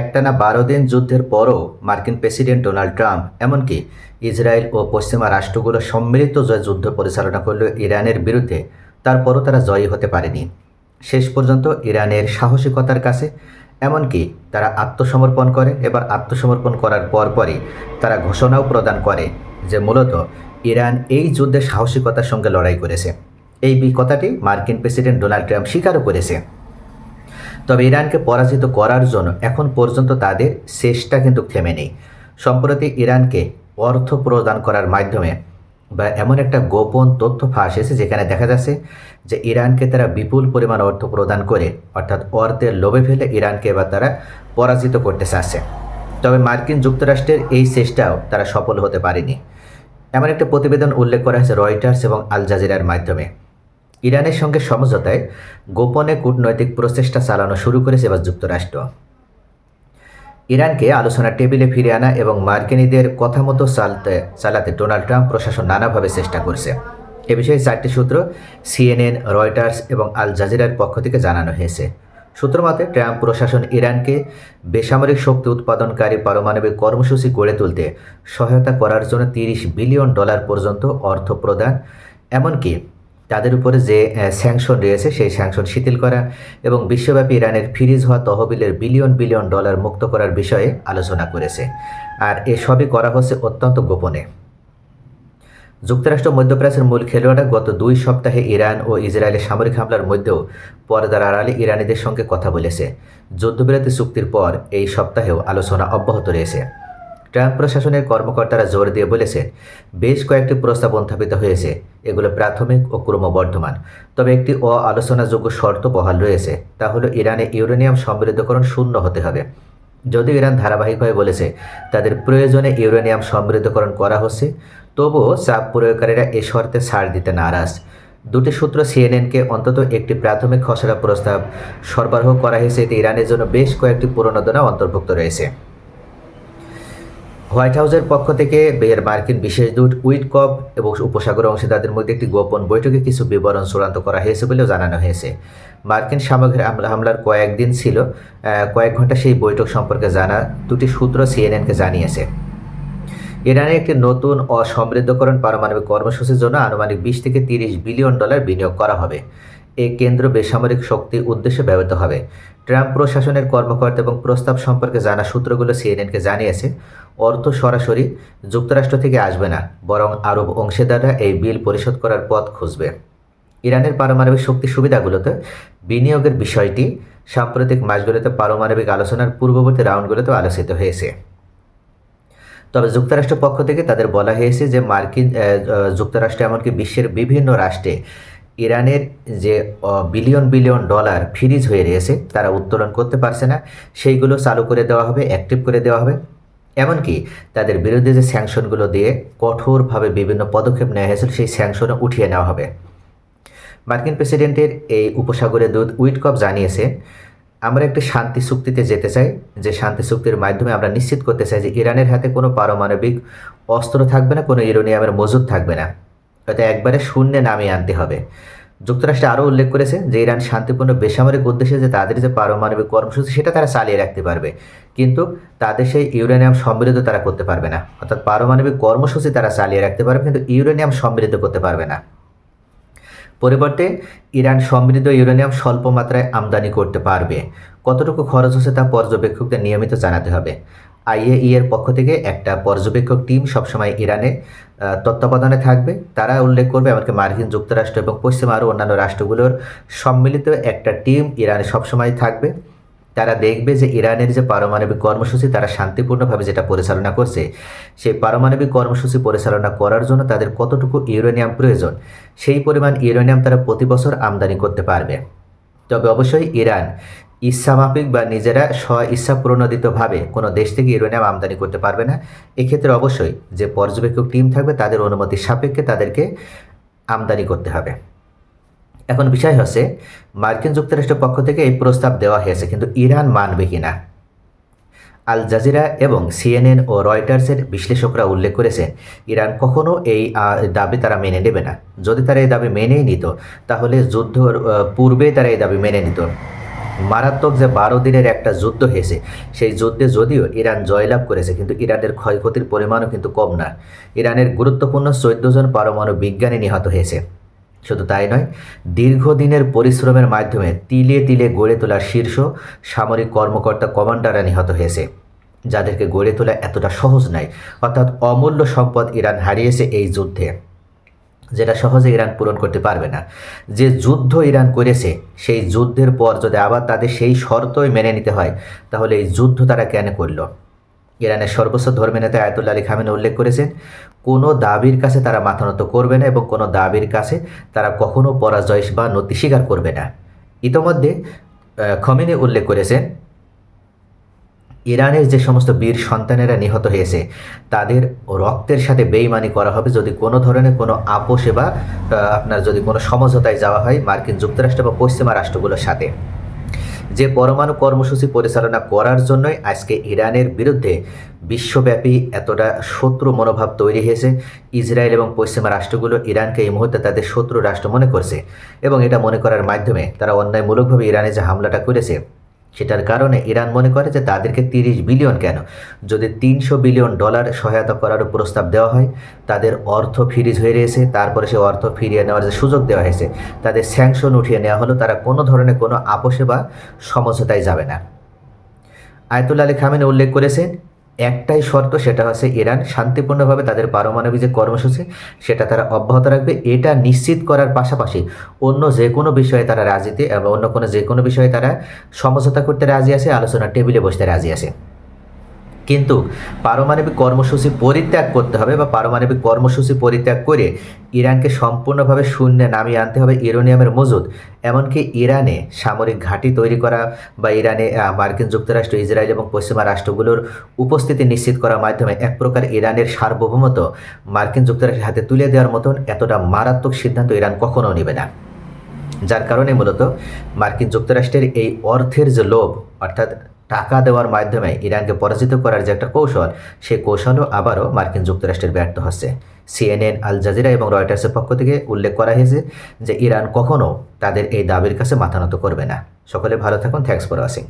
একটানা বারো দিন যুদ্ধের পরও মার্কিন প্রেসিডেন্ট ডোনাল্ড ট্রাম্প, এমনকি ইসরায়েল ও পশ্চিমা রাষ্ট্রগুলো সম্মিলিত জয় যুদ্ধ পরিচালনা করল ইরানের বিরুদ্ধে তারপরও তারা জয়ী হতে পারেনি। শেষ পর্যন্ত ইরানের সাহসিকতার কাছে, এমনকি তারা আত্মসমর্পণ করে। এবার আত্মসমর্পণ করার পরপরই তারা ঘোষণাও প্রদান করে যে মূলত ইরান এই যুদ্ধে সাহসিকতার সঙ্গে লড়াই করেছে। এই কথাটি মার্কিন প্রেসিডেন্ট ডোনাল্ড ট্রাম্প স্বীকারও করেছে। তবে ইরানকে পরাজিত করার জন্য এখন পর্যন্ত তাদের চেষ্টা কিন্তু থেমে নেই। সম্প্রতি ইরানকে অর্থ প্রদান করার মাধ্যমে বা এমন একটা গোপন তথ্য ফাঁস এসেছে যেখানে দেখা যাচ্ছে যে ইরানকে তারা বিপুল পরিমাণ অর্থ প্রদান করে, অর্থাৎ অর্থের লোভে ফেলে ইরানকে এবার তারা পরাজিত করতে চাচ্ছে। তবে মার্কিন যুক্তরাষ্ট্রের এই চেষ্টাও তারা সফল হতে পারেনি। এমন একটা প্রতিবেদন উল্লেখ করা হয়েছে রয়টার্স এবং আল জাজিরার মাধ্যমে। ইরানের সঙ্গে সমঝোতায় গোপনে কূটনৈতিক প্রচেষ্টা চালানো শুরু করেছে এবার যুক্তরাষ্ট্র। ইরানকে আলোচনার টেবিলে ফিরে আনা এবং মার্কিনীদের কথা মতো চালতে, চালাতে ডোনাল্ড ট্রাম্প প্রশাসন নানাভাবে চেষ্টা করছে। এ বিষয়ে চারটি সূত্র সিএনএন, রয়টার্স এবং আল জাজিরার পক্ষ থেকে জানানো হয়েছে। সূত্র মতে, ট্রাম্প প্রশাসন ইরানকে বেসামরিক শক্তি উৎপাদনকারী পারমাণবিক কর্মসূচি গড়ে তুলতে সহায়তা করার জন্য তিরিশ বিলিয়ন ডলার পর্যন্ত অর্থ প্রদান, এমনকি তাদের উপরে যে স্যাংশন রয়েছে সেই স্যাংশন শিথিল করা এবং বিশ্বব্যাপী ইরানের ফ্রিজ হওয়া তহবিলের বিলিয়ন বিলিয়ন ডলার মুক্ত করার বিষয়ে আলোচনা করেছে। আর এসবই করা হচ্ছে অত্যন্ত গোপনে। যুক্তরাষ্ট্র মধ্যপ্রাচ্যের মূল খেলোয়াড়রা গত দুই সপ্তাহে ইরান ও ইসরায়েলের সামরিক হামলার মধ্যেও পর্দার আড়ালে ইরানিদের সঙ্গে কথা বলেছে। যুদ্ধবিরতি চুক্তির পর এই সপ্তাহেও আলোচনা অব্যাহত রয়েছে। ট্রাম্প প্রশাসনের কর্মকর্তারা জোর দিয়ে বলেছেন, বেশ কয়েকটি প্রস্তাব উত্থাপিত হয়েছে। এগুলো প্রাথমিক ও ক্রমবর্ধমান। তবে একটি অ আলোচনাযোগ্য শর্ত বহাল রয়েছে। তা হলো, ইরানে ইউরেনিয়াম সমৃদ্ধকরণ শূন্য হতে হবে। যদিও ইরান ধারাবাহিকভাবে বলেছে, তাদের প্রয়োজনে ইউরেনিয়াম সমৃদ্ধকরণ করা হচ্ছে, তবুও চাপ প্রয়োগকারীরা এ শর্তে ছাড় দিতে নারাজ। দুটি সূত্র সিএনএনকে অন্তত একটি প্রাথমিক খসড়া প্রস্তাব সরবরাহ করা হয়েছে। এতে ইরানের জন্য বেশ কয়েকটি প্রণোদনা অন্তর্ভুক্ত রয়েছে। হোয়াইট হাউসের পক্ষ থেকে বের মার্কিন বিশেষ দূত উইটকপ এবং উপসাগর অংশীদারদের মধ্যে একটি গোপন বৈঠকে কিছু বিবরণ চূড়ান্ত করা হয়েছে বলেও জানানো হয়েছে। মার্কিন সামগ্রী হামলা হামলার কয়েকদিন ছিল কয়েক ঘণ্টা সেই বৈঠক সম্পর্কে জানা দুটি সূত্র সিএনএনকে জানিয়েছে। ইরানে একটি নতুন অসমৃদ্ধকরণ পারমাণবিক কর্মসূচির জন্য আনুমানিক বিশ থেকে তিরিশ বিলিয়ন ডলার বিনিয়োগ করা হবে। এই কেন্দ্র বেসামরিক শক্তি উদ্দেশ্যে ব্যবহৃত হবে। ট্রাম্প প্রশাসনের কর্মকর্তা এবং প্রস্তাব সম্পর্কে জানা সূত্রগুলো সিএনএনকে জানিয়েছে। অর্থ সরাসরি যুক্তরাষ্ট্র থেকে আসবে না, বরং আরব অংশীদাররা এই বিল পরিশোধ করার পথ খুঁজবে। ইরানের পারমাণবিক শক্তি সুবিধাগুলোতে বিনিয়োগের বিষয়টি সাম্প্রতিক মাসগুলোতে পারমাণবিক আলোচনার পূর্ববর্তী রাউন্ডগুলোতে আলোচিত হয়েছে। তবে যুক্তরাষ্ট্র পক্ষ থেকে তাদের বলা হয়েছে যে মার্কিন যুক্তরাষ্ট্র এমনকি বিশ্বের বিভিন্ন রাষ্ট্রে ইরানের যে বিলিয়ন বিলিয়ন ডলার ফ্রিজ হয়ে রয়েছে, তারা উত্তোলন করতে পারছে না। সেইগুলো চালু করে দেওয়া হবে, অ্যাক্টিভ করে দেওয়া হবে। এমনকি তাদের বিরুদ্ধে যে স্যাংশনগুলো দিয়ে কঠোরভাবে বিভিন্ন পদক্ষেপ নেওয়া হয়েছিল, সেই স্যাংশনও উঠিয়ে নেওয়া হবে। মার্কিন প্রেসিডেন্টের এই উপসাগরের দূত উইটকপ জানিয়েছে, আমরা একটি শান্তি চুক্তিতে যেতে চাই। যে শান্তি চুক্তির মাধ্যমে আমরা নিশ্চিত করতে চাই যে ইরানের হাতে কোনো পারমাণবিক অস্ত্র থাকবে না, কোনো ইউরেনিয়ামের মজুদ থাকবে না। হয়তো একবারে শূন্যে নামিয়ে আনতে হবে। যুক্তরাষ্ট্র আরও উল্লেখ করেছে যে ইরান শান্তিপূর্ণ বেসামরিক উদ্দেশ্যে যে তাদের যে পারমাণবিক কর্মসূচি, সেটা তারা চালিয়ে রাখতে পারবে। কিন্তু তাদের সেই ইউরেনিয়াম সমৃদ্ধ তারা করতে পারবে না। অর্থাৎ পারমাণবিক কর্মসূচি তারা চালিয়ে রাখতে পারবে, কিন্তু ইউরেনিয়াম সমৃদ্ধ করতে পারবে না। পরিবর্তে ইরান সমৃদ্ধ ইউরেনিয়াম স্বল্প মাত্রায় আমদানি করতে পারবে। কতটুকু খরচ হচ্ছে তা পর্যবেক্ষকদের নিয়মিত জানাতে হবে। আইএই এর পক্ষ থেকে একটা পর্যবেক্ষক টিম সবসময় ইরানে তত্ত্বাবধানে থাকবে। তারা উল্লেখ করবে এমনকি মার্কিন যুক্তরাষ্ট্র এবং পশ্চিম আরও অন্যান্য রাষ্ট্রগুলোর সম্মিলিত একটা টিম ইরানে সবসময় থাকবে। তারা দেখবে যে ইরানের যে পারমাণবিক কর্মসূচি, তারা শান্তিপূর্ণভাবে যেটা পরিচালনা করছে, সেই পারমাণবিক কর্মসূচি পরিচালনা করার জন্য তাদের কতটুকু ইউরেনিয়াম প্রয়োজন, সেই পরিমাণ ইউরেনিয়াম তারা প্রতি বছর আমদানি করতে পারবে। তবে অবশ্যই ইরান ইচ্ছামাফিক বা নিজেরা স্ব ইচ্ছা প্রণোদিতভাবে কোনো দেশ থেকে ইউরেনিয়াম আমদানি করতে পারবে না। এক্ষেত্রে অবশ্যই যে পর্যবেক্ষক টিম থাকবে, তাদের অনুমতি সাপেক্ষে তাদেরকে আমদানি করতে হবে। এখন বিষয় হচ্ছে, মার্কিন যুক্তরাষ্ট্রের পক্ষ থেকে এই প্রস্তাব দেওয়া হয়েছে, কিন্তু ইরান মানবে কিনা? আল জাজিরা এবং সিএনএন ও রয়টার্সের বিশ্লেষকরা উল্লেখ করেছেন ইরান কখনো এই দাবি তারা মেনে নেবে না। যদি তারা এই দাবি মেনেই নিত, তাহলে যুদ্ধ পূর্বে তারা এই দাবি মেনে নিত। মারাত্মক যে বারো দিনের একটা যুদ্ধ হয়েছে, সেই যুদ্ধে যদিও ইরান জয়লাভ করেছে, কিন্তু ইরানের ক্ষয়ক্ষতির পরিমাণও কিন্তু কম না। ইরানের গুরুত্বপূর্ণ চোদ্দ জন পারমাণু বিজ্ঞানী নিহত হয়েছে। শুধু তাই নয়, দীর্ঘদিনের পরিশ্রমের মাধ্যমে তিলে তিলে গড়ে তোলা শীর্ষ সামরিক কর্মকর্তা কমান্ডাররা নিহত হয়েছে। যাদেরকে গড়ে তোলা এতটা সহজ নয়, অর্থাৎ অমূল্য সম্পদ ইরান হারিয়েছে এই যুদ্ধে। যেটা সহজে ইরান পূরণ করতে পারবে না। যে যুদ্ধ ইরান করেছে, সেই যুদ্ধের পর যদি আবার তাদের সেই শর্তই মেনে নিতে হয়, তাহলে এই যুদ্ধ তারা কেন করল? ইরানের সর্বোচ্চ ধর্মীয় নেতা আয়তুল্লাহ আলী খামেনে উল্লেখ করেছেন, কোনো দাবির কাছে তারা মাথা নত করবে না এবং কোনো দাবির কাছে তারা কখনো পরাজয় বা নতি স্বীকার করবে না। ইতোমধ্যে খমিনে উল্লেখ করেছেন, ইরানের যে সমস্ত বীর সন্তানেরা নিহত হয়েছে, তাদের রক্তের সাথে বেইমানি করা হবে যদি কোনো ধরনের কোনো আপোষে বা আপনার যদি কোনো সমঝোতায় যাওয়া হয় মার্কিন যুক্তরাষ্ট্র বা পশ্চিমা রাষ্ট্রগুলোর সাথে। যে পরমাণু কর্মসূচি পরিচালনা করার জন্যই আজকে ইরানের বিরুদ্ধে বিশ্বব্যাপী এতটা শত্রু মনোভাব তৈরি হয়েছে। ইসরায়েল এবং পশ্চিমা রাষ্ট্রগুলো ইরানকে এই মুহূর্তে তাদের শত্রু রাষ্ট্র মনে করছে এবং এটা মনে করার মাধ্যমে তারা অন্যায়মূলকভাবে ইরানে যে হামলাটা করেছে সেটার কারণে ইরান মনে করে যে তাদেরকে তিরিশ বিলিয়ন কেন? যদি তিনশো বিলিয়ন ডলার সহায়তা করারও প্রস্তাব দেওয়া হয়, তাদের অর্থ ফিরিজ হয়ে রয়েছে, তারপরে সে অর্থ ফিরিয়ে নেওয়ার যে সুযোগ দেওয়া হয়েছে, তাদের স্যাংশন উঠিয়ে নেওয়া হলো, তারা কোনো ধরনের কোনো আপোষে বা সমঝোতায় যাবে না। আয়তুল্লা আলী খামেনে উল্লেখ করেছেন একটাই শর্ত সেটা হচ্ছে ইরান শান্তিপূর্ণভাবে তাদের পারমাণবিক যে কর্মসূচি, সেটা তারা অব্যাহত রাখবে। এটা নিশ্চিত করার পাশাপাশি অন্য যে কোনো বিষয়ে তারা রাজিতে এবং অন্য কোনো যে কোনো বিষয়ে তারা সমঝোতা করতে রাজি আছে, আলোচনা টেবিলে বসতে রাজি আছে। কিন্তু পারমাণবিক কর্মসূচি পরিত্যাগ করতে হবে বা পারমাণবিক কর্মসূচি পরিত্যাগ করে ইরানকে সম্পূর্ণভাবে শূন্যে নামিয়ে আনতে হবে ইউরেনিয়ামের মজুদ। এমনকি ইরানে সামরিক ঘাঁটি তৈরি করা বা ইরানে মার্কিন যুক্তরাষ্ট্র, ইসরায়েল এবং পশ্চিমা রাষ্ট্রগুলোর উপস্থিতি নিশ্চিত করার মাধ্যমে এক প্রকার ইরানের সার্বভৌমত্ব মার্কিন যুক্তরাষ্ট্রের হাতে তুলে দেওয়ার মতন এতটা মারাত্মক সিদ্ধান্ত ইরান কখনো নেবে না। যার কারণে মূলত মার্কিন যুক্তরাষ্ট্রের এই অর্থের যে লোভ, অর্থাৎ টাকা দেওয়ার মাধ্যমে ইরানকে পরাজিত করার যে একটা কৌশল সেই কৌশলও আবারও মার্কিন যুক্তরাষ্ট্রের ব্যর্থ হচ্ছে। সিএনএন, আল জাজিরা এবং রয়টার্সের পক্ষ থেকে উল্লেখ করা হয়েছে যে ইরান কখনও তাদের এই দাবির কাছে মাথা নত করবে না। সকলে ভালো থাকুন, থ্যাংকস ফর ওয়াচিং।